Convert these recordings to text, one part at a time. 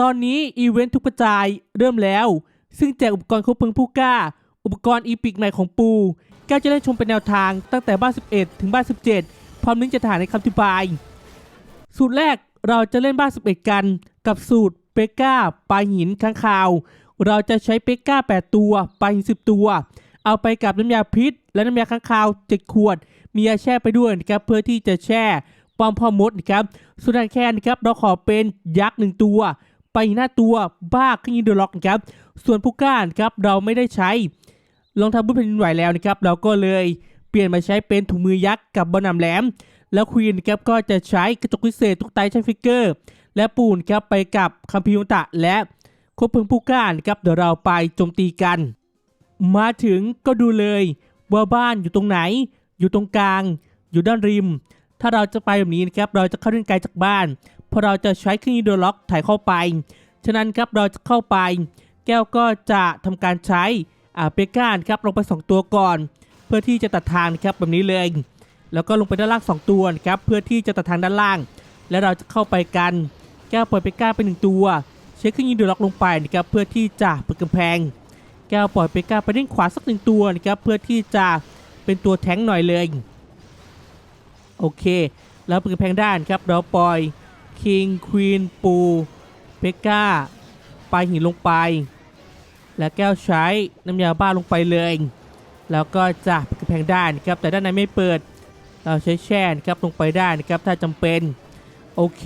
ตอนนี้อีเวนต์ทุกกระจายเริ่มแล้ว ซึ่งแจกอุปกรณ์ครบเพลิงผู้กล้า อุปกรณ์อีพิกใหม่ของปูแก้วจะได้ชมเป็นแนวทางตั้งแต่บ้าน 11 ถึงบ้าน 17 พร้อมลิงก์จะถ่ายในคำอธิบาย สูตรแรกเราจะเล่นบ้าน 11 กัน กับสูตรเปกก้าปลาหินข้างคาว เราจะใช้เปกก้า 8 ตัวปลาหิน 10 ตัว เอาไปกับน้ำยาพิษ และน้ำยาข้างคาว7ขวด มียาแช่ไปด้วยนะครับเพื่อที่จะแช่ป้อมพ่อมดนะครับส่วนทางแค่นะครับเราขอเป็นยักษ์หนึ่งตัว ไปหน้าตัวบ้าขึ้นยินเดอล็อกนะครับ ส่วนผู้ก้านครับเราไม่ได้ใช้ลองทำบุญแผ่นดินไหวแล้วนะครับ เราก็เลยเปลี่ยนมาใช้เป็นถุงมือยักษ์กับบอลนำแหลม แล้วควีนครับก็จะใช้กระจกพิเศษทุกไตใช้ฟิกเกอร์ และปูนครับไปกับคัมพิวตะและควบเพลิงผู้ก้านครับเดี๋ยวเราไปโจมตีกัน มาถึงก็ดูเลยว่าบ้านอยู่ตรงไหน อยู่ตรงกลาง อยู่ด้านริม ถ้าเราจะไปแบบนี้นะครับเราจะเข้าเดินไกลจากบ้าน เพราะเราจะใช้เครื่องยิงโดล็อกถ่ายเข้าไป ฉะนั้นครับเราจะเข้าไป แก้วก็จะทำการใช้อ่าเปก้านครับลงไป 2 ตัวก่อน เพื่อที่จะตัดทางนะครับแบบนี้เลย แล้วก็ลงไปด้านล่าง 2 ตัวครับเพื่อที่จะตัดทางด้านล่าง แล้วเราจะเข้าไปกัน แก้วปล่อยเปก้าไปหนึ่งตัว เช็คเครื่องยิงโดล็อกลงไปนะครับเพื่อที่จะเปิดกำแพง แก้วปล่อยเปก้าไปด้านขวาสักหนึ่งตัวนะครับเพื่อที่จะเป็นตัวแทงหน่อยเลย โอเค แล้วเปิดแพงด้านครับ เราปล่อยคิงควีนปูเปก้าปลายหินลงไป แล้วแก้วใช้น้ำยาบ้าลงไปเลย แล้วก็จะเปิดแพงด้านครับ แต่ด้านในไม่เปิด เราใช้แช่นครับลงไปได้นะครับถ้าจำเป็น โอเค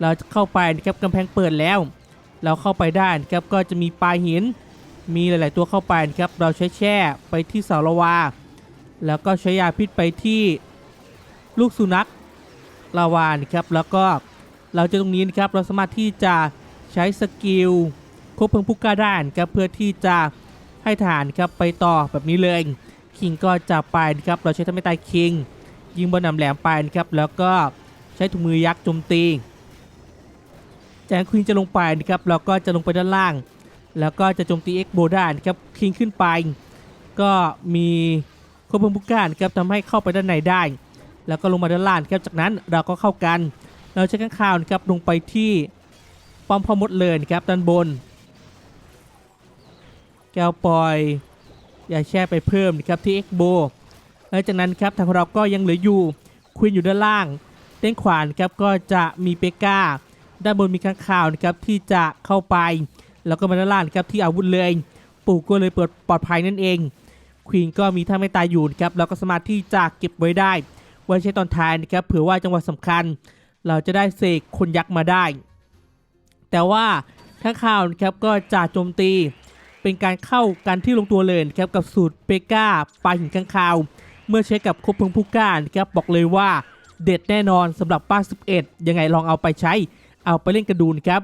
เราจะเข้าไปนะครับกำแพงเปิดแล้ว เราเข้าไปได้นะครับก็จะมีปลายหินมีหลาย ๆ ตัวเข้าไปนะครับ เราใช้แช่ไปที่เสาละวา แล้วก็ใช้ยาพิษไปที่ ลูกสุนัขลาวานครับแล้วก็เราจะตรงนี้นะครับเราสามารถที่จะใช้สกิลควบเพลิงผู้กล้าได้นครับเพื่อที่จะให้ฐานครับไปต่อแบบนี้เลยคิงก็จะไปนะครับเราใช้ทำให้ตายคิง ยิงบอลหนำแหลมไปนะครับแล้วก็ใช้ถุงมือยักษ์โจมตีแจงควีนจะลงไปนะครับเราก็จะลงไปด้านล่าง แล้วก็จะโจมตีเอ็กโบด้นครับคิงขึ้นไป ก็มีควบคุมผู้กล้าครับทำให้เข้าไปด้านในได้ แล้วก็ลงมาด้านล่างครับจากนั้นเราก็เข้ากัน เราใช้ข้างข่าวนะครับลงไปที่ป้อมพอมดเลยครับด้านบน แก้วปล่อยอย่าแช่ไปเพิ่มนะครับที่เอ็กโบหลังจากนั้นครับทางเราก็ยังเหลืออยู่ควีนอยู่ด้านล่างเต้นขวานครับก็จะมีเปก้า ด้านบนมีข้างข่าวนะครับที่จะเข้าไป แล้วก็มาด้านล่างครับที่อาวุธเลยปู่ก็เลยเปิดปลอดภัยนั่นเองควีนก็มีท่าไม่ตายอยู่นะครับแล้วก็สามารถที่จะเก็บไว้ได้ ไว้ใช้ตอนท้ายนะครับเผื่อว่าจังหวะสำคัญ เราจะได้เสกคนยักษ์มาได้ แต่ว่าข้างข่าวนะครับก็จะโจมตีเป็นการเข้ากันที่ลงตัวเลยนะครับกับสูตรเปก้าปลาหินข้างคาว เมื่อใช้กับคบเพิงผู้กล้านะครับบอกเลยว่าเด็ดแน่นอนสำหรับป้า 11 ยังไงลองเอาไปใช้ เอาไปเล่นกระดูนครับ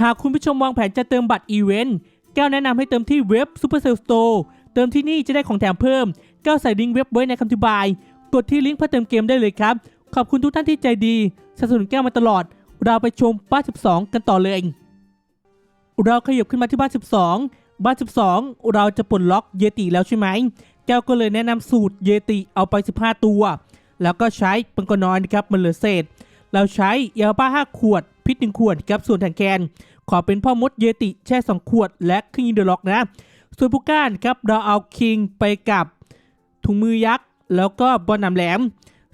หากคุณผู้ชมวางแผนจะเติมบัตรอีเวนต์ แก้วแนะนำให้เติมที่เว็บ Supercell Store เติมที่นี่จะได้ของแถมเพิ่มก้วใส่ลิงก์เว็บไว้ในคำอธิบาย กดที่ลิงก์เพื่อเติมเกมได้เลยครับ ขอบคุณทุกท่านที่ใจดีสนับสนุนแก้วมาตลอด เราไปชมบ้าน 12 กันต่อเลย เราขยับขึ้นมาที่บ้าน 12 บ้าน 12 เราจะปลดล็อกเยติแล้วใช่ไหม แก้วก็เลยแนะนำสูตรเยติเอาไป 15 ตัว แล้วก็ใช้ปังกน้อยนะครับมันเหลือเศษ เราใช้ยาบ้า 5 ขวด พิษ1ขวดครับส่วนถังแคนขอเป็นพ่อมดเยติแช่ 2 ขวด และครึ่งยินเดอร์ล็อกนะ ส่วนผู้ก้านครับเราเอาคิงไปกับถุงมือยักษ์ แล้วก็บอลหนำแหลม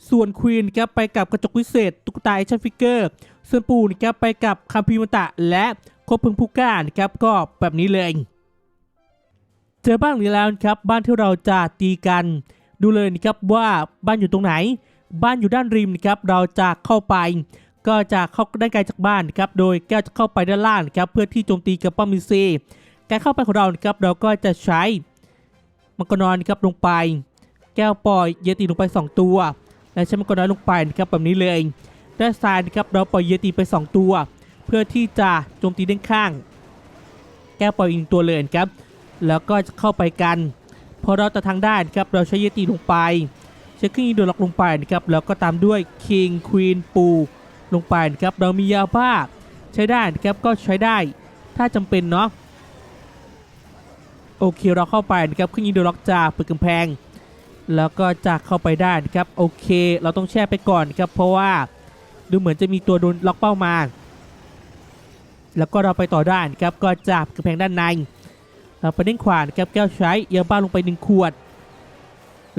ส่วนควีนครับไปกับกระจกวิเศษ ตุ๊กตาแอคชั่นฟิกเกอร์ ส่วนปูนครับไปกับคัมพีมตะ และคบพลิงผู้ก้านครับก็แบบนี้เลยเจอบ้านหรือแล้วครับบ้านที่เราจะตีกัน ดูเลยนะครับว่าบ้านอยู่ตรงไหน บ้านอยู่ด้านริมนะครับเราจะเข้าไป ก็จะเข้าด้านไกลจากบ้านนะครับโดยแก้วจะเข้าไปด้านล่างนะครับเพื่อที่โจมตีกับป้อมมิซี การเข้าไปของเราครับเราก็จะใช้มังกรนอนครับลงไป แก้วปล่อยเยติลงไป 2 ตัว และใช้มังกรน้อยลงไปนะครับแบบนี้เลยด้านซ้ายนะครับเราปล่อยเยติไป 2 ตัว เพื่อที่จะโจมตีด้านข้าง แก้วปล่อยอีกตัวเลยครับ แล้วก็จะเข้าไปกัน พอเราตัดทางได้นะครับเราใช้เยติลงไปใช้เครื่องยิงโดนล็อกลงไปนะครับแล้วก็ตามด้วยคิงควีนปูลงไปนะครับเรามียาบ้าใช้ได้นะครับก็ใช้ได้ถ้าจำเป็นเนาะ โอเคเราเข้าไปนะครับเครื่องยิงโดนล็อกจะเปิดกำแพง แล้วก็จะเข้าไปได้นะครับโอเค เราต้องแช่ไปก่อนครับเพราะว่าดูเหมือนจะมีตัวโดนล็อกเป้ามา แล้วก็เราไปต่อได้นะครับก็จับกระแพงด้านในเราไปเด้งขวานครับแก้วใช้ยาบ้าลงไปหนึ่งขวด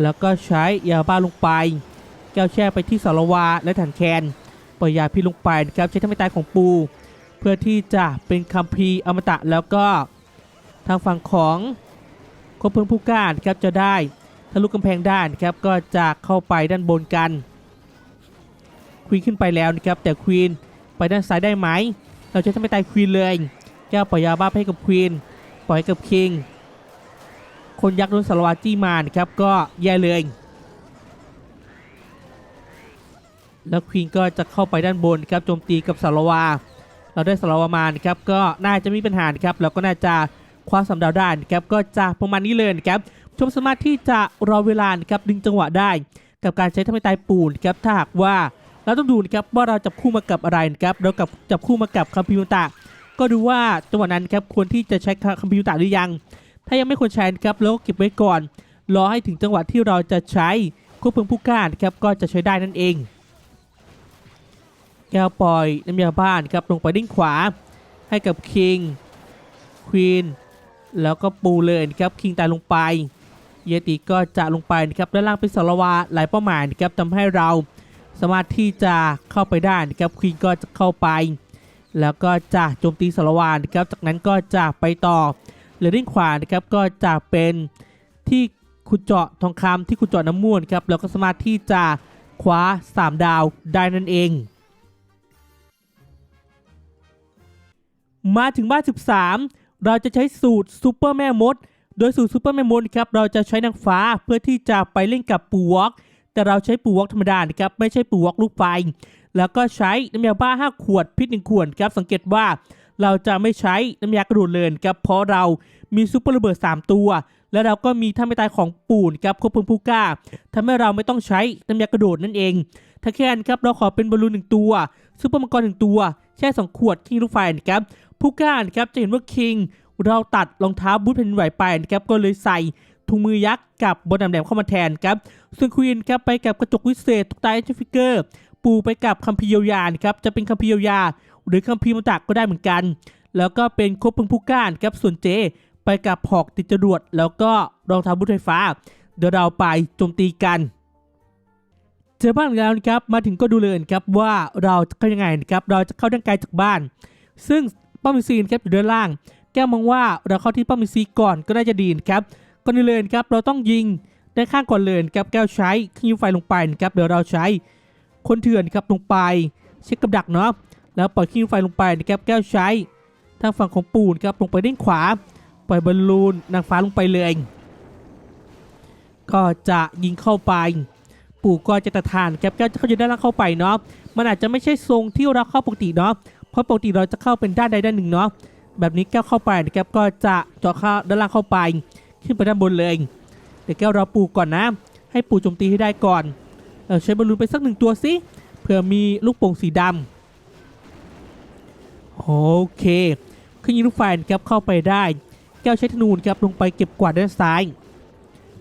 แล้วก็ใช้ยาบ้าลงไป แก้วแช่ไปที่สารวาและถันแคนปล่อยยาพิษลงไปนะครับใช้ทำให้ตายของปู เพื่อที่จะเป็นคัมภีร์อมตะแล้วก็ ทางฝั่งของคบเพลิงผู้กล้าครับจะได้ทะลุกำแพงได้นครับก็จะเข้าไปด้านบนกันควีนขึ้นไปแล้วนะครับแต่ควีนไปด้านซ้ายได้ไหม เราจะทำให้ตายควีนเลยแก้วปล่อยยาบ้าให้กับควีนปล่อยให้กับคิงคนยักษ์โดนสารวาจี้มานครับก็แย่เลยแล้วควีนก็จะเข้าไปด้านบนครับโจมตีกับสารวา เราได้สารวามานครับก็น่าจะมีปัญหาครับแล้วก็น่าจะ คว้าสำดาวได้นะครับก็จะประมาณนี้เลยนะครับชมสามารถที่จะรอเวลานะครับดึงจังหวะได้ กับการใช้ทำให้ตายปูนครับถ้าหากว่าเราต้องดูนะครับว่าเราจับคู่มากับอะไรนะครับเรากับจับคู่มากับคัมพิวตะก็ดูว่าจังหวะนั้นครับควรที่จะใช้คัมพิวตะหรือยัง ถ้ายังไม่ควรใช้นะครับเราก็เก็บไว้ก่อน รอให้ถึงจังหวะที่เราจะใช้ควบเพลิงผู้กานะครับก็จะใช้ได้นั่นเอง แก้วปล่อยน้ำยาบ้านครับลงไปด้านขวาให้กับคิงควีน แล้วก็ปูเลยนะครับคิงตายลงไป เยติก็จะลงไปนะครับด้านล่างเป็นสารวาหลายเป้าหมายนะครับทำให้เราสามารถที่จะเข้าไปได้นะครับควีนก็จะเข้าไป แล้วก็จะโจมตีสารวานะครับจากนั้นก็จะไปต่อเหลือด้านขวานะครับก็จะเป็นที่ขุดเจาะทองคำที่ขุดเจาะน้ำมูลครับแล้วก็สามารถที่จะคว้า 3 ดาวได้นั่นเอง มาถึงบ้าน13 เราจะใช้สูตรซูเปอร์แม่มด โดยสูตรซูเปอร์แม่มดครับเราจะใช้นางฟ้าเพื่อที่จะไปเล่นกับปูวอกแต่เราใช้ปูวอกธรรมดานะครับไม่ใช่ปูวอกลูกไฟ แล้วก็ใช้น้ำยาบ้า 5 ขวดพิษ1ขวดครับสังเกตว่าเราจะไม่ใช้น้ำยากระดูดเลยครับเพราะเรามีซูเปอร์ระเบิด 3 ตัว แล้วเราก็มีท่าไม่ตายของปูนครับควบคุมผู้กล้าทำให้เราไม่ต้องใช้น้ำยากระโดดนั่นเองถ้าแค่นครับเราขอเป็นบอลลูนหนึ่งตัวซูเปอร์มังกรหนึ่งตัวแช่สองขวดคิงลูกไฟนะครับ ผู้กานะครับจะเห็นว่าคิงเราตัดรองเท้าบูทแผ่นไหวไปนะครับก็เลยใส่ถุงมือยักษ์กับบนดำแดงเข้ามาแทนครับส่วนควีนครับไปกับกระจกวิเศษตกตาแอชั่นฟิกเกอร์ ปูไปกับคัมภีร์เยียวยานครับจะเป็นคัมภีร์เยียวยา หรือคัมภีร์มตักก็ได้เหมือนกัน แล้วก็เป็นครบพึงผู้กล้าครับส่วนเจ ไปกับหอกติดจรวด แล้วก็รองเท้าบูทไฟฟ้า เดี๋ยวเราไปโจมตีกันเจอบ้านแล้วนะครับมาถึงก็ดูเลยครับว่าเราจะเข้ายังไงนะครับเราจะเข้าด้านไกลจากบ้าน ซึ่ง ป้อมมิซีนครับอยู่ด้านล่าง แก้วมองว่าเราเข้าที่ป้อมมิซีก่อนก็น่าจะดีนะครับก่อนอื่นเลยครับเราต้องยิงด้านข้างก่อนเลยครับแก้วใช้เครื่องยิงไฟลงไปนะครับเดี๋ยวเราใช้คนเถื่อนครับลงไป เช็คกับดักเนาะแล้วปล่อยเครื่องยิงไฟลงไปนะครับแก้วใช้ทางฝั่งของปูนครับลงไปด้านขวา ปล่อยบอลลูนนางฟ้าลงไปเลยก็จะยิงเข้าไปปู่ก็จะตะทานครับแก้วจะเข้าอยู่ด้านล่างเข้าไปเนาะมันอาจจะไม่ใช่ทรงที่เราเข้าปกติเนาะ เพราะปกติเราจะเข้าเป็นด้านใดด้านหนึ่งเนาะแบบนี้แก้วเข้าไปนะครับก็จะเจาะเข้าด้านล่างเข้าไป ขึ้นไปด้านบนเลยเดี๋ยวแก้วเรอปู่ก่อนนะ ให้ปูโจมตีให้ได้ก่อนเออใช้บอลลูนไปสักหนึ่งตัวสิเผื่อมีลูกโป่งสีดำโอเคเครื่องยิงลูกไฟนะครับเข้าไปได้ แก้วใช้ธนูนะครับลงไปเก็บกวาดด้านซ้าย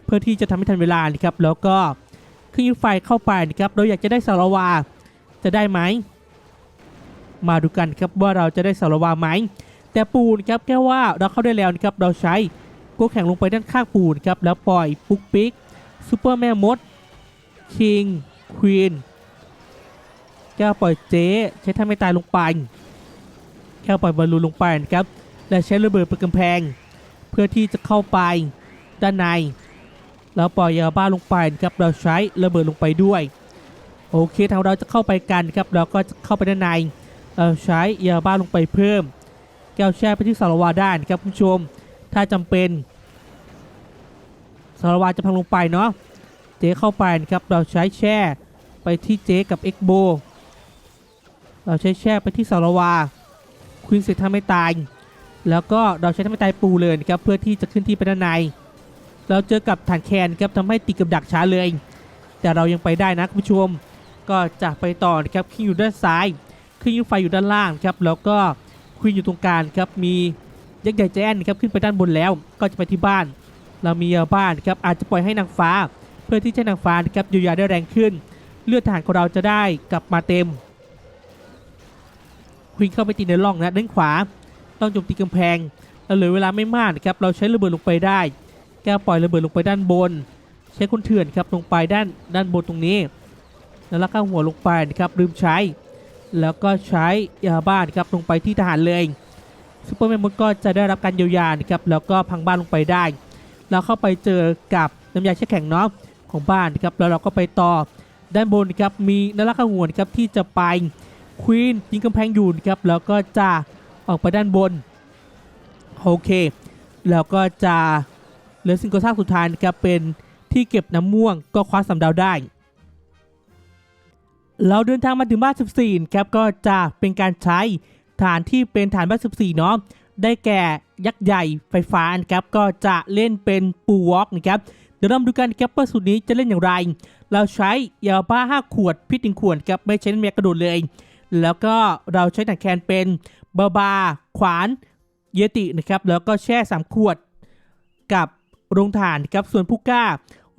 เพื่อที่จะทำให้ทันเวลานะครับแล้วก็เครื่องยิงไฟเข้าไปนะครับเราอยากจะได้สารวาจะได้ไหม มาดูกันครับว่าเราจะได้สารวาไหม แต่ปูนครับแค่ว่าเราเข้าได้แล้วนะครับเราใช้โกแข่งลงไปด้านข้างปูนครับแล้วปล่อยปุ๊กปิ๊กซูเปอร์แม่มดคิงควีนแก้วปล่อยเจ๊ใช้ท่าไม่ตายลงไปแก้วปล่อยบอลลูนลงไปนะครับและใช้ระเบิดเป็นกำแพง เพื่อที่จะเข้าไปด้านในแล้วปล่อยยาบ้าลงไปครับเราใช้ระเบิดลงไปด้วย โอเคทางเราจะเข้าไปกันครับเราก็จะเข้าไปด้านใน เราใช้ยาบ้าลงไปเพิ่ม แก้วแช่ไปที่สารวาได้นะครับคุณผู้ชม ถ้าจำเป็นสารวาจะพังลงไปเนาะเจ๊เข้าไปนะครับเราใช้แช่ไปที่เจ๊กับเอ็กโบเราใช้แช่ไปที่สารวาควินเสร็จทำไม่ตายแล้วก็เราใช้ทำไม่ตายปูเลยนะครับเพื่อที่จะขึ้นที่ไปด้านใน เราเจอกับฐานแคนครับทำให้ติดกับดักช้าเลย แต่เรายังไปได้นะคุณผู้ชม ก็จะไปต่อนะครับคิงอยู่ด้านซ้าย ครื่องยิงไฟอยู่ด้านล่างครับแล้วก็ควีนอยู่ตรงกลางครับมียักษ์ใหญ่ใจนครับขึ้นไปด้านบนแล้วก็จะไปที่บ้าน เรามียาบ้านครับอาจจะปล่อยให้นางฟ้าไปพื่อที่จะนางฟ้านะครับเยียวยาได้แรงขึ้น เลือดทหารของเราจะได้กลับมาเต็มควิ่งเข้าไปตีในร่องนะด้านขวา ต้องโจมตีกำแพงเราเหลือเวลาไม่มากนะครับเราใช้ระเบิดลงไปได้ แกปล่อยระเบิดลงไปด้านบน ใช้คนเถื่อนครับลงไปด้านด้านบนตรงนี้ แล้วลากข้าหัวลงไปนะครับลืมใช้ แล้วก็ใช้ยาบ้านครับลงไปที่ทหารเลยซูเปอร์แมนมดก็จะได้รับการเยียวยานะครับแล้วก็พังบ้านลงไปได้ แล้วเข้าไปเจอกับน้ำยาแช่แข็งเนาะของบ้านครับแล้วเราก็ไปต่อด้านบนครับมีนารักขงวนครับที่จะไปควีนยิงกำแพงอยู่นครับแล้วก็จะออกไปด้านบนโอเค แล้วก็จะเหลือสิ่งก่อสร้างสุดท้ายนะครับเป็นที่เก็บน้ำม่วงก็คว้าสำดาวได้ เราเดินทางมาถึงบ้าน 14ครับก็จะเป็นการใช้ฐานที่เป็นฐานบ้าน 14 เนาะได้แก่ยักษ์ใหญ่ไฟฟ้านะครับก็จะเล่นเป็นปูวอล์กนะครับเดี๋ยวเรามาดูกันครับว่าสูตรนี้จะเล่นอย่างไร เราใช้ยาบ้า 5 ขวดพิษหนึ่งขวดครับไม่ใช้น้ำยากระโดดเลย แล้วก็เราใช้ถังแคนเป็นบาบา ขวานเยตินะครับแล้วก็แช่ 3 ขวดกับโรงถ่านครับส่วนผู้กล้า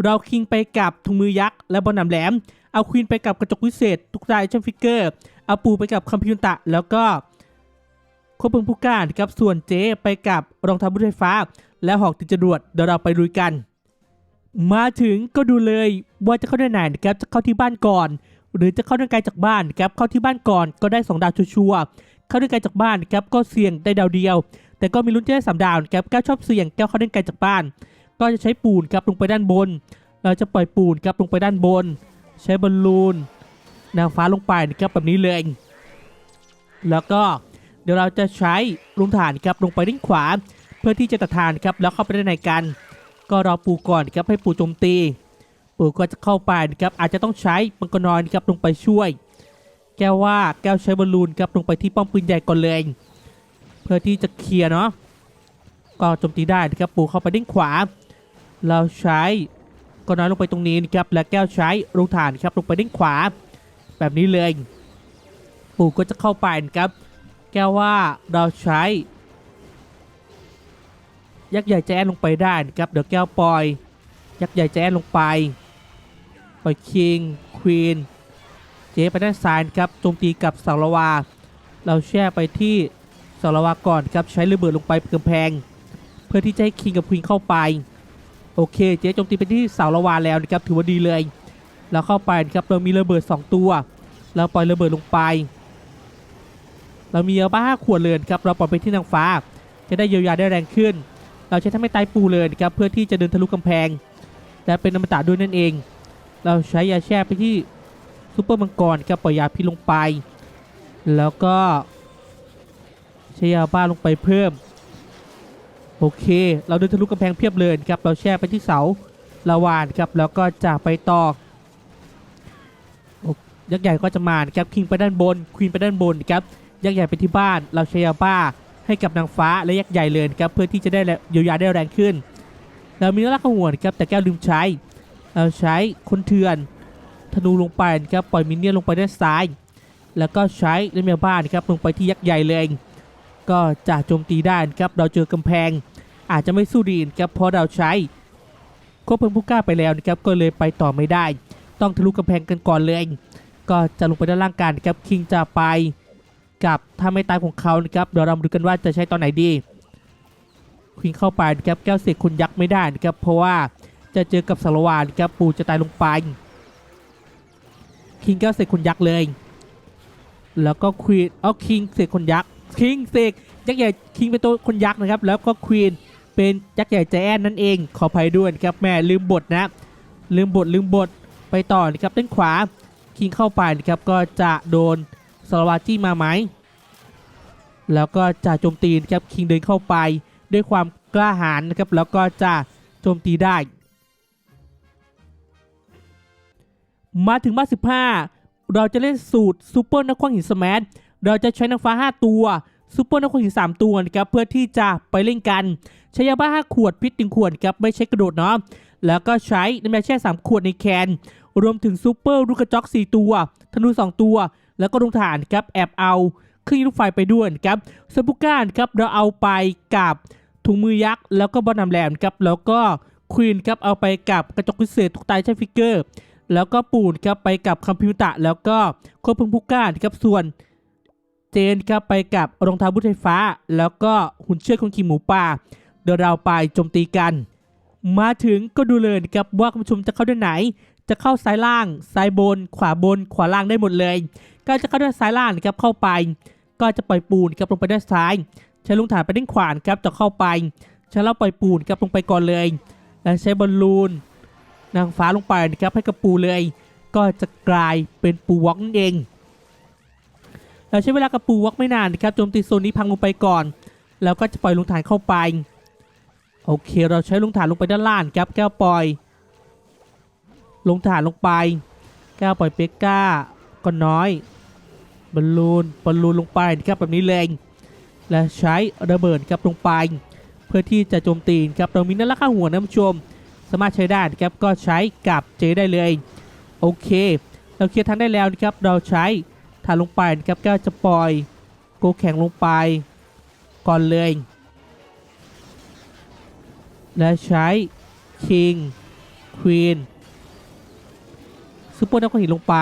เราคิงไปกับถุงมือยักษ์และบอลหนำแหลม เอาควีนไปกับกระจกวิเศษทุกรายชั่นฟิกเกอร์เอาปูไปกับคัมพิวตะ แล้วก็ควบเพิ่งผู้กานะครับส่วนเจไปกับรองเท้าบุษไฟฟ้า และหอกติดจรวดเดี๋ยวเราไปลุยกัน มาถึงก็ดูเลยว่าจะเข้าได้ไหนนะครับจะเข้าที่บ้านก่อน หรือจะเข้าทางไกลจากบ้านครับเข้าที่บ้านก่อนก็ได้สองดาวชัวร์เข้าทางไกลจากบ้านครับก็เสี่ยงได้ดาวเดียว แต่ก็มีลุ้นจะได้สามดาวครับแก้วชอบเสี่ยงแก้วเข้าทางไกลจากบ้าน ก็จะใช้ปูนครับลงไปด้านบน เราจะปล่อยปูนครับลงไปด้านบน ใช้บอลลูนนางฟ้าลงไปนะครับแบบนี้เลยแล้วก็เดี๋ยวเราจะใช้ลุงฐานครับลงไปด้านขวา เพื่อที่จะตัดทานครับแล้วเข้าไปด้านในกัน ก็รอปูก่อนครับให้ปูโจมตี ปูก็จะเข้าไปนะครับอาจจะต้องใช้มังกรนอยครับลงไปช่วย แก้วว่าแก้วใช้บอลลูนครับลงไปที่ป้อมปืนใหญ่ก่อนเลยเพื่อที่จะเคลียร์เนาะก็โจมตีได้นะครับปูเข้าไปด้านขวา เราใช้ ก็น้อยลงไปตรงนี้นะครับและแก้วใช้ลงฐานครับลงไปด้านขวา แบบนี้เลย ปู่ก็จะเข้าไปนะครับ แก้วว่าเราใช้ ยักษ์ใหญ่แจ้ลงไปได้นะครับเดี๋ยวแก้วปล่อย ยักษ์ใหญ่แจ้ลงไปปล่อยคิงควีนเจ๊ไปด้านซ้ายครับโจมตีกับสารวา เราแช่ไปที่สารวาก่อนครับใช้ระเบิดลงไปเป็นกำแพง เพื่อที่จะให้คิงกับควีนเข้าไป โอเคเจ๊โจมตีไปที่เสาละวาแล้วนะครับถือว่าดีเลย แล้วเข้าไปนะครับเรามีระเบิด 2 ตัว เราปล่อยระเบิดลงไป เรามียาบ้าขวดเรือนครับเราปล่อยไปที่นางฟ้า จะได้เยียวยาได้แรงขึ้น เราใช้ทำให้ตายปูเลยนะครับเพื่อที่จะเดินทะลุกำแพง และเป็นอมตะด้วยนั่นเอง เราใช้ยาแช่ไปที่ซูเปอร์มังกรครับปล่อยยาพิษลงไป แล้วก็ใช้ยาบ้าลงไปเพิ่ม โอเค เราเดินทะลุกำแพงเพียบเลยครับ เราแช่ไปที่เสาลาวานครับ แล้วก็จะไปต่อโอ้ยักษ์ใหญ่ก็จะมาครับ คิงไปด้านบน ควีนไปด้านบนครับ ยักษ์ใหญ่ไปที่บ้าน เราใช้ยาบ้าให้กับนางฟ้าและยักษ์ใหญ่เลยครับ เพื่อที่จะได้เยียวยาได้แรงขึ้น เรามีนักขโมยครับ แต่แก้วลืมใช้ เราใช้คนเถื่อน ธนูลงไปครับ ปล่อยมินเนี่ยนลงไปด้านซ้าย แล้วก็ใช้เลเมียบ้านครับ ลงไปที่ยักษ์ใหญ่เลย ก็จะโจมตีได้ครับ เราเจอกำแพง อาจจะไม่สู้ดีนครับเพราะเราใช้ควบเพลิงผู้กล้าไปแล้วนะครับก็เลยไปต่อไม่ได้ ต้องทะลุกำแพงกันก่อนเลยก็จะลงไปด้านล่างกันครับคิงจะไปกับถ้าไม่ตายของเขานะครับเดี๋ยวเราดูกันว่าจะใช้ตอนไหนดีคิงเข้าไปนะครับแก้วเสกคนยักษ์ไม่ได้นะครับเพราะว่าจะเจอกับสารวานะครับปูจะตายลงไปคิงแก้วเสกคนยักษ์เลย แล้วก็ควีนเอาคิงเสกคนยักษ์คิงเสกยักษ์ใหญ่คิงเป็นตัวคนยักษ์นะครับ แล้วก็ควีน เป็นยักษ์ใหญ่ใจแอนนั่นเอง ขออภัยด้วยครับแม่ลืมบทนะ ลืมบทลืมบทไปต่อนะครับด้านขวาคิงเข้าไปนะครับก็จะโดนสลาวาจี้มาไหม แล้วก็จะโจมตีนะครับคิงเดินเข้าไปด้วยความกล้าหาญนะครับแล้วก็จะโจมตีได้ มาถึงมา15เราจะเล่นสูตรซูเปอร์นักคว้างหินสมัเราจะใช้นางฟ้า 5 ตัว ซูเปอร์นักคว้างหิน3ตัวนะครับเพื่อที่จะไปเล่นกันใช้ยาบ้า5ขวดพิษ1ขวดครับไม่ใช้กระโดดเนาะแล้วก็ใช้น้ำยาแช่ 3 ขวดในแคน รวมถึงซูเปอร์ลูกกระจอก 4 ตัว ธนู 2 ตัว แล้วก็ลงฐานครับแอบเอาเครื่องยิงลูกไฟไปด้วยครับซาบุก้านครับเราเอาไปกับถุงมือยักษ์แล้วก็บอลนำแหลมครับแล้วก็ควีนครับเอาไปกับกระจกพิเศษทุกตายใช้ฟิกเกอร์ แล้วก็ปูนครับไปกับคอมพิวตอร์แล้วก็ควบคุมผู้ก้านครับส่วน เจนครับไปกับรองเท้าบุทไฟฟ้า แล้วก็หุ่นเชือกของขี่หมูป่า เดี๋ยวเราไปโจมตีกัน มาถึงก็ดูเลยครับว่าคุณผู้ชมจะเข้าด้านไหน จะเข้าซ้ายล่างซ้ายบน ขวาบน ขวาล่างได้หมดเลย ก็จะเข้าด้านซ้ายล่างนะครับเข้าไป ก็จะปล่อยปูนครับลงไปด้านซ้าย ใช้ลุงฐานไปด้านขวานครับจะเข้าไปใช้เราปล่อยปูนครับลงไปก่อนเลย และใช้บอลลูนนางฟ้าลงไปนะครับให้กับปูเลย ก็จะกลายเป็นปูวอกนั่นเอง เราใช้เวลากับปูวอกไม่นานนะครับโจมตีโซนนี้พังลงไปก่อน แล้วก็จะปล่อยลุงฐานเข้าไป โอเค เราใช้ลุงฐานลงไปด้านล่างครับแก้วปล่อย ลงฐานลงไป แก้วปล่อยเปกก้าก็น้อยบอลลูนบอลลูนลงไปนะครับแบบนี้เลยและใช้ระเบิดครับลงไป เพื่อที่จะโจมตีครับเรามีนั่นละข้าหัวนะผู้ชม สามารถใช้ได้นะครับก็ใช้กับเจได้เลย โอเค เราเคลียร์ทางได้แล้วนะครับเราใช้ ฐานลงไปนะครับก็จะปล่อยโกแข็งลงไป ก่อนเลย และใช้ King Queen ซูเปอร์นักหินลงไป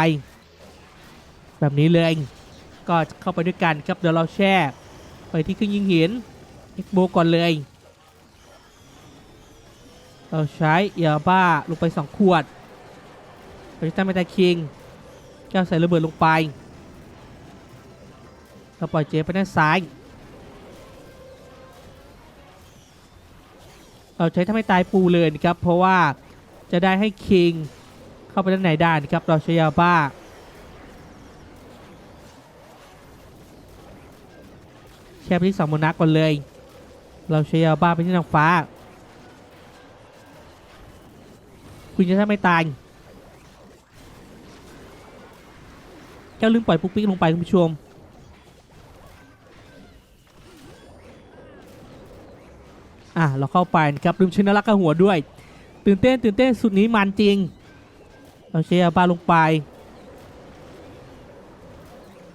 แบบนี้เลยก็จะเข้าไปด้วยกันครับเดี๋ยวเราแช่ไปที่เครื่องยิงหินเอ็กโบก่อนเลยเราใช้ยาบ้าลงไป 2 ขวดไปที่ตั้งเมตาคิงแก้วใส่ระเบิดลงไป เราปล่อยเจไปด้านซ้าย เราใช้ทำให้ตายปูเลยนะครับ เพราะว่าจะได้ให้คิงเข้าไปด้านไหนได้นะครับ เราใช้ยาบ้าแช่ไปที่สองมนักก่อนเลย เราใช้ยาบ้าไปที่นางฟ้า คุณจะทำไม่ตายแก้วลืมปล่อยปุ๊กปิ๊กลงไปคุณผู้ชม อะเราเข้าไปนะครับลืมชนะลักกับหัวด้วย ตื่นเต้นตื่นเต้นสุดนี้มันจริงเราใช้ยาบ้าลงไป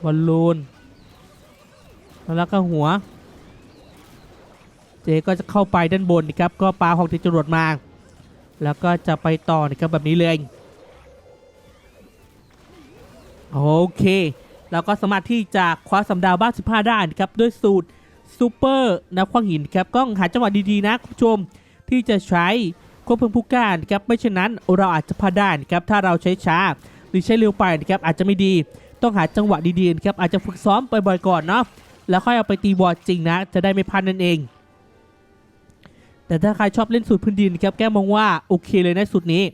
บอลลูนแล้วก็หัว เจก็จะเข้าไปด้านบนนะครับ ก็ปาหอกที่จรวดมา แล้วก็จะไปต่อนะครับแบบนี้เลยโอเคแล้วก็สามารถที่จะคว้าสำดาวบ้าน15 ได้นะครับ ด้วยสูตร ซูเปอร์นับคว้างหินครับก็หาจังหวะดีๆนะคุณผู้ชมที่จะใช้ควบคุมผู้การครับไม่เช่นนั้นเราอาจจะพลาดได้ครับถ้าเราใช้ช้าหรือใช้เร็วไปนะครับอาจจะไม่ดี ต้องหาจังหวะดีๆครับอาจจะฝึกซ้อมบ่อยๆก่อนเนาะแล้วค่อยเอาไปตีบอลจริงนะ จะได้ไม่พลาดนั่นเอง แต่ถ้าใครชอบเล่นสูตรพื้นดินครับแก้มองว่าโอเคเลยนะสูตรนี้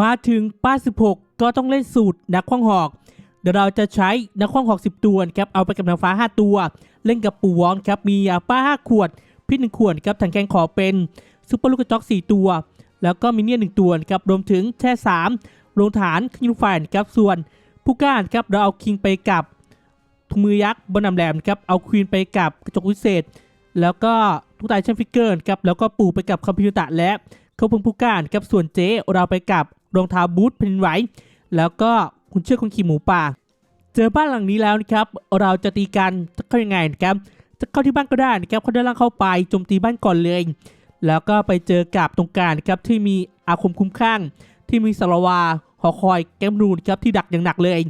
มาถึงป้า16 ก็ต้องเล่นสูตรนักขว้างหอก ดี๋ยวเราจะใช้นักขว้างหอก10ตัวครับเอาไปกับนางฟ้า 5 ตัว เล่นกับปูวอนครับมียาป้า 5 ขวดพิษ1ขวดครับถังแกงขอเป็นซุปเปอร์ลูกกระจอก 4 ตัว แล้วก็มินเนี่ยน1ตัวครับรวมถึงแช่ 3 ลงฐานคิงลูกไฟครับส่วนผู้ก้ารครับเราเอาคิงไปกับถุงมือยักษ์บนนำแหลมครับเอาควีนไปกับกระจกวิเศษ แล้วก็ทุกตายเช่นฟิกเกอร์ครับแล้วก็ปูไปกับคอมพิวเตอร์และเขาพึงผู้ก้ารครับส่วนเจเราไปกับรองเท้าบูทแผ่นดินไวแล้วก็ คุณเชื่อคนขี่หมูป่า เจอบ้านหลังนี้แล้วนะครับเราจะตีกันจะเข้ายังไงนะครับ จะเข้าที่บ้านก็ได้นะครับเขาเดินล่างเข้าไปโจมตีบ้านก่อนเลย แล้วก็ไปเจอกับตรงกลางนะครับที่มีอาคมคุ้มข้าง ที่มีสารวาหอคอยแก้มนูนครับที่ดักอย่างหนักเลย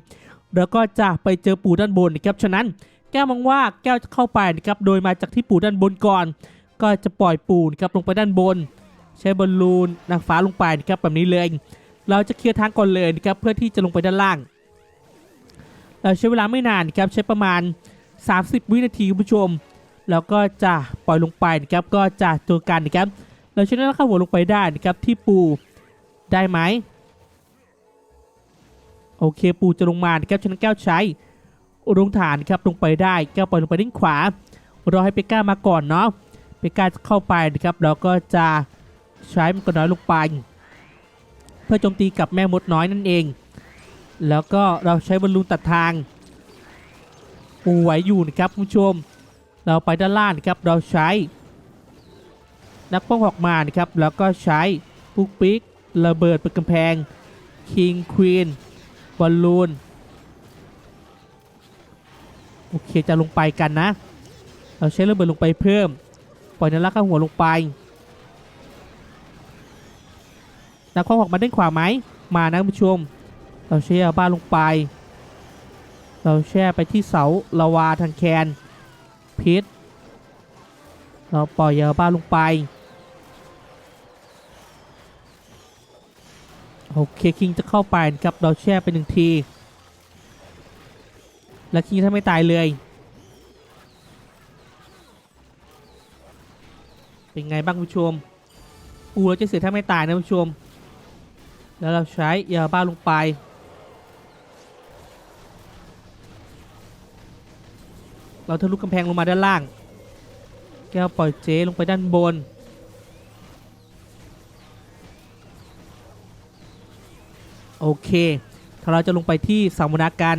แล้วก็จะไปเจอปู่ด้านบนนะครับฉะนั้นแก้วมองว่าแก้วจะเข้าไปนะครับโดยมาจากที่ปู่ด้านบนก่อน ก็จะปล่อยปูนครับลงไปด้านบน ใช้บอลลูนนางฟ้าลงไปนะครับแบบนี้เลย เราจะเคลียร์ทางก่อนเลยนะครับเพื่อที่จะลงไปด้านล่าง เราใช้เวลาไม่นานนะครับใช้ประมาณ 30 วินาทีคุณผู้ชม แล้วก็จะปล่อยลงไปนะครับก็จะเจอกันนะครับเราใช้น้ำข้าหัวลงไปได้นะครับที่ปูได้ไหมโอเคปูจะลงมานะครับฉะนั้นแก้วใช้ลงฐานครับลงไปได้แก้วปล่อยลงไปด้านขวารอให้เปก้ามาก่อนเนาะเปก้าจะเข้าไปนะครับแล้วก็จะใช้มันก็น้อยลงไป เพื่อโจมตีกับแม่มดน้อยนั่นเอง แล้วก็เราใช้บอลลูนตัดทางปูไหวอยู่นะครับคุณผู้ชม เราไปด้านล่างนะครับเราใช้ นักป้องหอกมานะครับแล้วก็ใช้ปุ๊กปิ๊กระเบิดเป็นกำแพงคิงควีนบอลลูนโอเคจะลงไปกันนะ เราใช้ระเบิดลงไปเพิ่ม ปล่อยนันลักข้าหัวลงไป นักความหอกมาด้านขวาไหมมานะคุณผู้ชม เราใช้ยบ้านลงไป เราแช่ไปที่เสาลาวาทางแคนพิษเราปล่อยยาบ้าลงไปโอเคคิงจะเข้าไปครับเราแช่ไปหนึ่งที แล้วคิงถ้าไม่ตายเลย เป็นไงบ้างผู้ชมอูเราจะเสียถ้าไม่ตายนะผู้ชม แล้วเราใช้ยาบ้าลงไป เราทะลุกำแพงลงมาด้านล่าง แก้วปล่อยเจลงไปด้านบน โอเค ถ้าเราจะลงไปที่สามวนาการ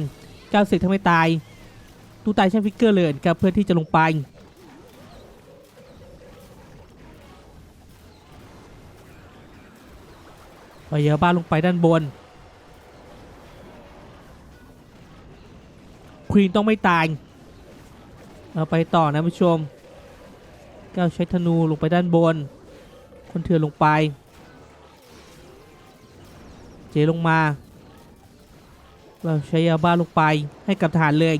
แก้วเสกถ้าไม่ตาย ตู้ตายใช้ฟิกเกอร์เลยนะครับเพื่อที่จะลงไป ปล่อยาบ้าลงไปด้านบนควีนต้องไม่ตายเราไปต่อนะผู้ชมแก้วใช้ธนูลงไปด้านบน คนเถื่อนลงไป เจลงมา เราใช้ยาบ้าลงไปให้กับทหารเลย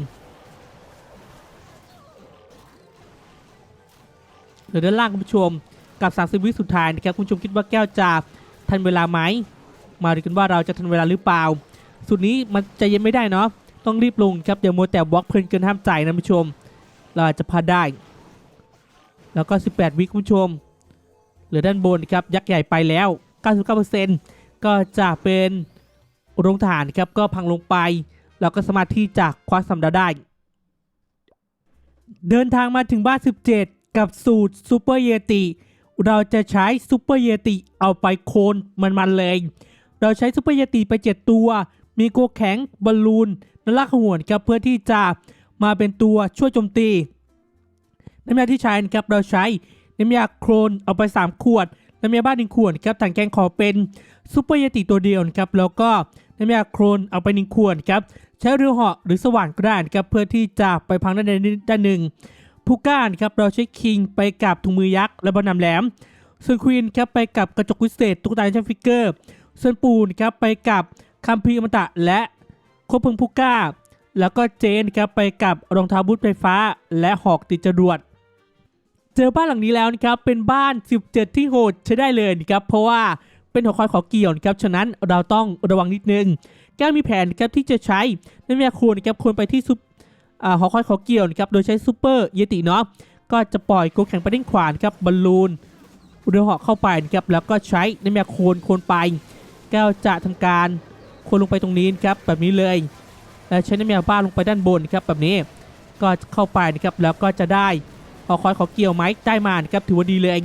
เดี๋ยวด้านล่างคุณผู้ชมกับ 30 วิสุดท้ายนะครับคุณผู้ชมคิดว่าแก้วจะ ทันเวลาไหม มาดูกันว่าเราจะทันเวลาหรือเปล่า สุดนี้มันใจเย็นไม่ได้เนาะ ต้องรีบลงครับอย่ามัวแต่บล็อกเพลินเกินห้ามใจนะผู้ชม เราอาจจะพลาดได้ แล้วก็ 18 วิคุณผู้ชม เหลือด้านบนครับยักษ์ใหญ่ไปแล้ว 99%ก็จะเป็นโรงทหารครับก็พังลงไปแล้วก็สามารถที่จะคว้าสำเร็จได้ เดินทางมาถึงบ้าน 17 กับสูตรซูเปอร์เยติ เราจะใช้ซูเปอร์เยติเอาไปโคนมันๆเลย เราใช้ซูเปอร์เยติไป 7 ตัว มีโกแข็งบอลลูนและลากขหวนครับเพื่อที่จะมาเป็นตัวช่วยโจมตีน้ำยาที่ใช้นะครับเราใช้น้ำยาโครนเอาไป 3 ขวดน้ำยาบ้านหนึ่งขวดครับถังแกงขอเป็นซูเปอร์เยติตัวเดียวครับแล้วก็น้ำยาโครนเอาไปหนึ่งขวดครับใช้เรือเหาะหรือสว่านก็ได้นครับเพื่อที่จะไปพังด้านใดด้านหนึ่ง ผู้ก้านครับเราใช้คิงไปกับถุงมือยักษ์และบอลนำแหลม ส่วนควีนครับไปกับกระจกวิเศษตุ๊กตาชั่นฟิกเกอร์ ส่วนปูนครับไปกับคัมภีอมตะและควบเพลิงผู้ก้า แล้วก็เจนครับไปกับรองเท้าบูทไฟฟ้า และหอกติดจรวด เจอบ้านหลังนี้แล้วนะครับเป็นบ้าน 17 ที่โหดใช้ได้เลยนะครับเพราะว่าเป็นหอคอยขอเกี่ยวนะครับฉะนั้นเราต้องระวังนิดนึงแก้มีแผนครับที่จะใช้น้ำยาคูณนะครับควรไปที่ซุ ปอ่าหอคอยขอเกี่ยวนะครับโดยใช้ซูเปอร์เยติเนาะก็จะปล่อยโกแข่งไปด้านขวานครับบอลลูนเรือเหาะเข้าไปนะครับแล้วก็ใช้น้ำยาโคนโคนไป แก้วจะทำการโคนลงไปตรงนี้นครับแบบนี้เลยแล้วใช้น้ำยาบ้าลงไปด้านบนครับแบบนี้ ก็เข้าไปนะครับแล้วก็จะได้หอคอยขอเกี่ยวไม้ได้มานะครับถือว่าดีเลย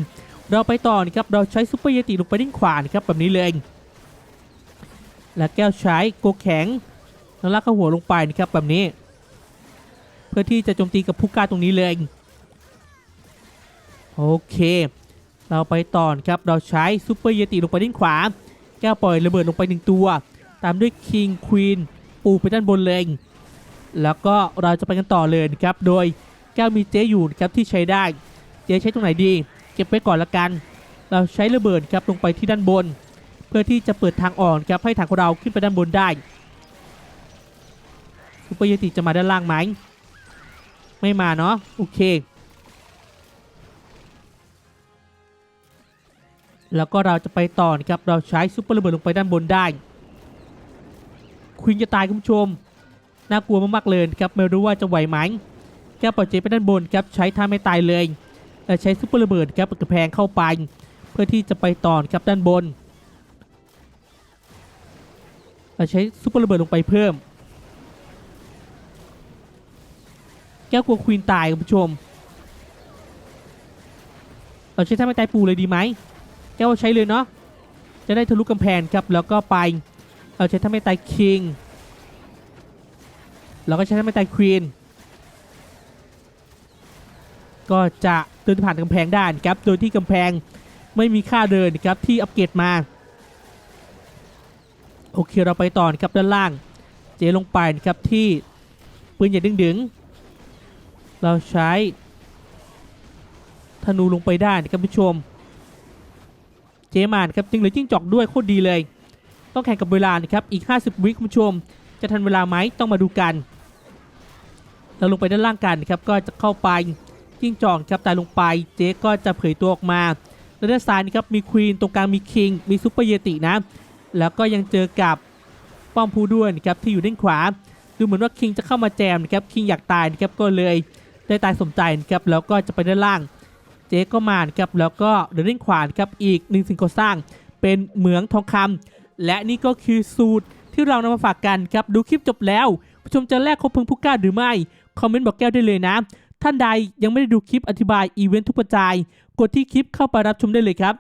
เราไปต่อนะครับเราใช้ซุปเปอร์เยติลงไปด้นขวานครับแบบนี้เลยและแก้วใช้โกแข็งแล้วลากเข้าหัวลงไปนะครับแบบนี้ เพื่อที่จะโจมตีกับผู้กล้าตรงนี้เลยโอเค เราไปต่อนครับเราใช้ซุปเปอร์เยติลงไปด้านขวา แก้วปล่อยระเบิดลงไปหนึ่งตัว ตามด้วยคิงควีนปูไปด้านบนเลยแล้วก็เราจะไปกันต่อเลยครับ โดยแก้วมีเจอยู่ครับที่ใช้ได้ เจใช้ตรงไหนดี เก็บไว้ก่อนละกัน เราใช้ระเบิดครับลงไปที่ด้านบน เพื่อที่จะเปิดทางอ่อกครับให้ทางของเราขึ้นไปด้านบนได้ซุปเปอร์เยติจะมาด้านล่างไหม ไม่มาเนาะโอเค แล้วก็เราจะไปต่อนะครับ เราใช้ซุปเปอร์ระเบิดลงไปด้านบนได้ ควีนจะตายคุณผู้ชม น่ากลัวมากๆเลยครับ ไม่รู้ว่าจะไหวไหมแก้ปล่อยเจไปด้านบนครับ ใช้ท่าไม่ตายเลยแต่ใช้ซุปเปอร์ระเบิดครับกระแพงเข้าไป เพื่อที่จะไปต่อครับด้านบน เราใช้ซุปเปอร์ระเบิดลงไปเพิ่ม แก้วกลัวควีนตายคุณผู้ชม เราใช้ท่าไม่ตายปูเลยดีไหมแก้วใช้เลยเนาะ จะได้ทะลุกำแพงครับ แล้วก็ไป เราใช้ท่าไม่ตายคิง เราก็ใช้ท่าไม่ตายควีน ก็จะเดินผ่านกำแพงได้นครับ โดยที่กำแพงไม่มีค่าเดินครับที่อัปเกรดมา โอเคเราไปต่อครับด้านล่าง เจลงไปครับที่ปืนใหญ่ดึงๆ เราใช้ธนูลงไปได้นะครับผู้ชม เจมานครับจึงหลือจิ้งจอกด้วยโคตรดีเลย ต้องแข่งกับเวลานะครับอีก 50 วิคุณผู้ชม จะทันเวลาไหมต้องมาดูกัน เราลงไปด้านล่างกันนะครับก็จะเข้าไปจิ้งจอกครับตายลงไปเจ๊ก็จะเผยตัวออกมาแล้วด้านซ้ายนะครับมีควีนตรงกลางมีคิงมีซุปเปอร์เยตินะ แล้วก็ยังเจอกับป้อมผู้ด้วยนะครับที่อยู่ด้านขวาดูเหมือนว่าคิงจะเข้ามาแจมนะครับคิงอยากตายนะครับก็เลย ได้ตายสมใจนะครับแล้วก็จะไปด้านล่าง เจ๊ก็มานครับแล้วก็เดินด้านขวานครับอีกหนึ่งสิ่งก่อสร้าง เป็นเหมืองทองคำและนี่ก็คือสูตรที่เรานำมาฝากกันครับดูคลิปจบแล้ว ผู้ชมจะแลกครบเพลิงผู้กล้าหรือไม่คอมเมนต์บอกแก้วได้เลยนะ ท่านใดยังไม่ได้ดูคลิปอธิบายอีเวนต์ทุกประจาย กดที่คลิปเข้าไปรับชมได้เลยครับ